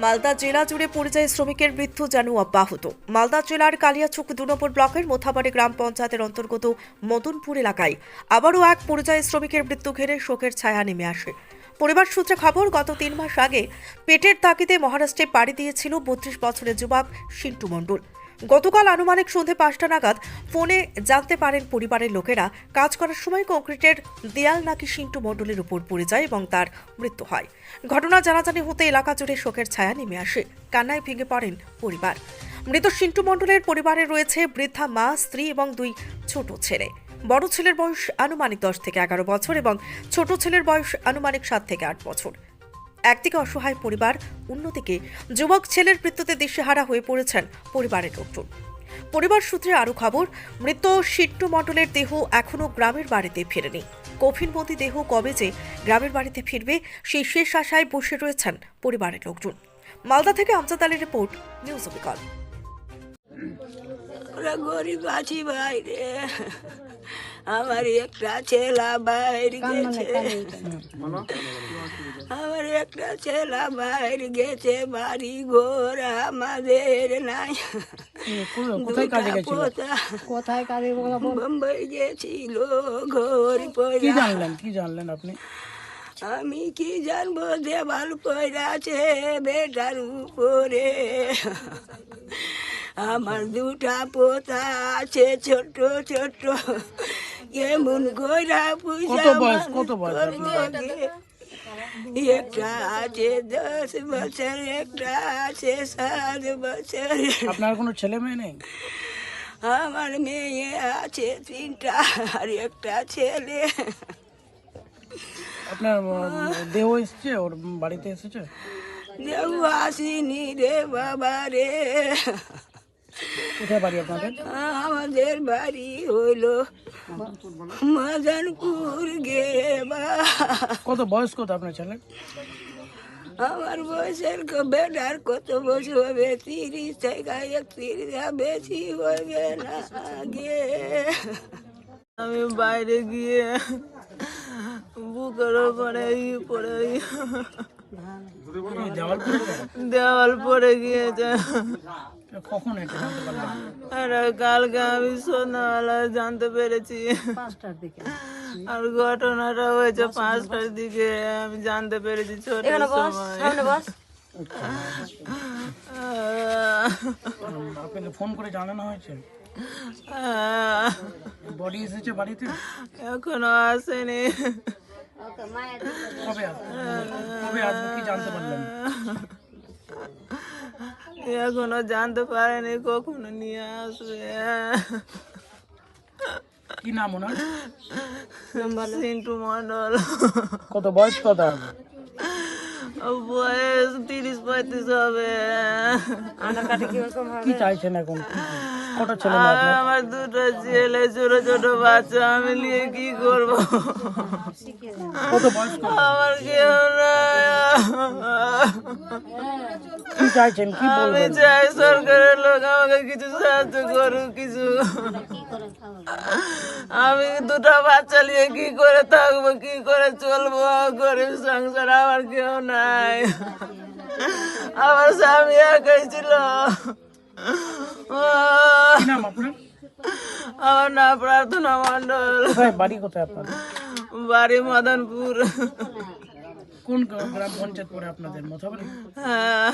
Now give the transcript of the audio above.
মালদা জেলা জুড়ে পরিযায়ী শ্রমিকের মৃত্যু যেন অব্যাহত। মালদা জেলার কালিয়াছুক দু নম্বর ব্লকের মোথাবাড়ি গ্রাম পঞ্চায়েতের অন্তর্গত মদনপুর এলাকায় আবারও এক পরিযায়ী শ্রমিকের মৃত্যু ঘেরে শোকের ছায়া নেমে আসে। পরিবার সূত্রে খবর, গত তিন মাস আগে পেটের তাকিতে মহারাষ্ট্রে পাড়ি দিয়েছিল বত্রিশ বছরের যুবক সিন্টু মণ্ডল। গতকাল আনুমানিক সন্ধে পাঁচটা নাগাদ ফোনে জানতে পারেন পরিবারের লোকেরা, কাজ করার সময় কংক্রিটের দেয়াল নাকি সিন্টু মণ্ডলের উপর পড়ে যায় এবং তার মৃত্যু হয়। ঘটনা জানাজানি হতে এলাকা জুড়ে শোকের ছায়া নেমে আসে। কান্নায় ভেঙে পড়েন পরিবার। মৃত সিন্টু মণ্ডলের পরিবারে রয়েছে বৃদ্ধা মা, স্ত্রী এবং দুই ছোট ছেলে। বড় ছেলের বয়স আনুমানিক দশ থেকে এগারো বছর এবং ছোট ছেলের বয়স আনুমানিক সাত থেকে আট বছর। একদিকে অসহায় পরিবার অন্যদিকে যুবক ছেলের মৃত্যুতে দিশেহারা হয়ে পড়েছেন পরিবারের লোকজন। পরিবার সূত্রে আরও খবর মৃত সিট্টু মণ্ডলের দেহ এখনও গ্রামের বাড়িতে ফেরেনি। কফিনবন্দি দেহ কবে যে গ্রামের বাড়িতে ফিরবে সেই শেষ আশায় বসে রয়েছেন পরিবারের লোকজন। মালদা থেকে আমজাদ আলীর রিপোর্ট নিউজ অবিকল গরিব আছি বাইরে। আমার একটা ছেলা বাইরে গেছে। একটা ছেলা বাইরে গেছে বাড়ি ঘর আমাদের নাই। কোথায় কাজে বোম্বাই গেছিল ঘর কি জানলেন কি জানলেন আপনি? আমি কি জানব দেওয়াল পয়রা আছে বেটার উপরে। আমার দুটা পোতা আছে ছোট ছোট কেমন কইরা কত বয়স? কত বয়স? একটা আছে দশ বছর একটা আছে সাত বছর আপনার কোনো ছেলে মেয়ে নেই? আমার মেয়ে আছে তিনটা আর একটা ছেলে। আপনার দেহ এসছে? ওর বাড়িতে এসেছে? দেউ আসিনি রে বাবা রে কোথায় বাড়ি আপনাদের? আমাদের বাড়ি হইল মদনপুর গে বা কত বয়স কত আপনার ছেলে আমার বয়সের বেটার কত বছর হবে? তিরিশ থেকে একত্রিশ বেশি হবে না গে আমি বাইরে গিয়ে বুকের ওপরে পড়ে? দেওয়াল পড়ে গিয়েছে। কখন এটা জানতে পারলেন আর কালকে আমি সন্ধ্যাবেলা জানতে পেরেছি। পাঁচটার দিকে আর ঘটনাটা হয়েছে পাঁচটার দিকে আমি জানতে পেরেছি ছোট সময়। আপনাকে ফোন করে জানানো হয়েছে? বডি এসেছে বাড়িতে? এখনও আসেনি। কবে আসবে? কবে আসবে কি জানতে পারলেন এখনও জানতে পারেনি কখনো নিয়ে আসবে। কি নাম ওনার? সিন্টু মন্ডল কত বয়স কত হবে? বয়স তিরিশ পঁয়ত্রিশ হবে? কি চাইছেন এখন? কটা ছেলে আমার দুটো ছেলে ছোট ছোট বাচ্চা আমি নিয়ে কি করব? কত বয়স আমার কেউ কি চাইছেন কি আমি চাই সরকারের লোক আমাকে কিছু সাহায্য করুক কিছু। আমি দুটো বাচ্চা নিয়ে কি করে থাকব কি করে চলবো? গরিব সংসার আমার কেউ নাই। আমার স্বামী একাই ছিল। নাম আপনার আমার না প্রার্থনা মন্ডল বাড়ি কোথায় আপনার? বাড়ি মদনপুর। কোন গ্রাম পঞ্চায়েত পরে আপনাদের মথাবাড়ি হ্যাঁ।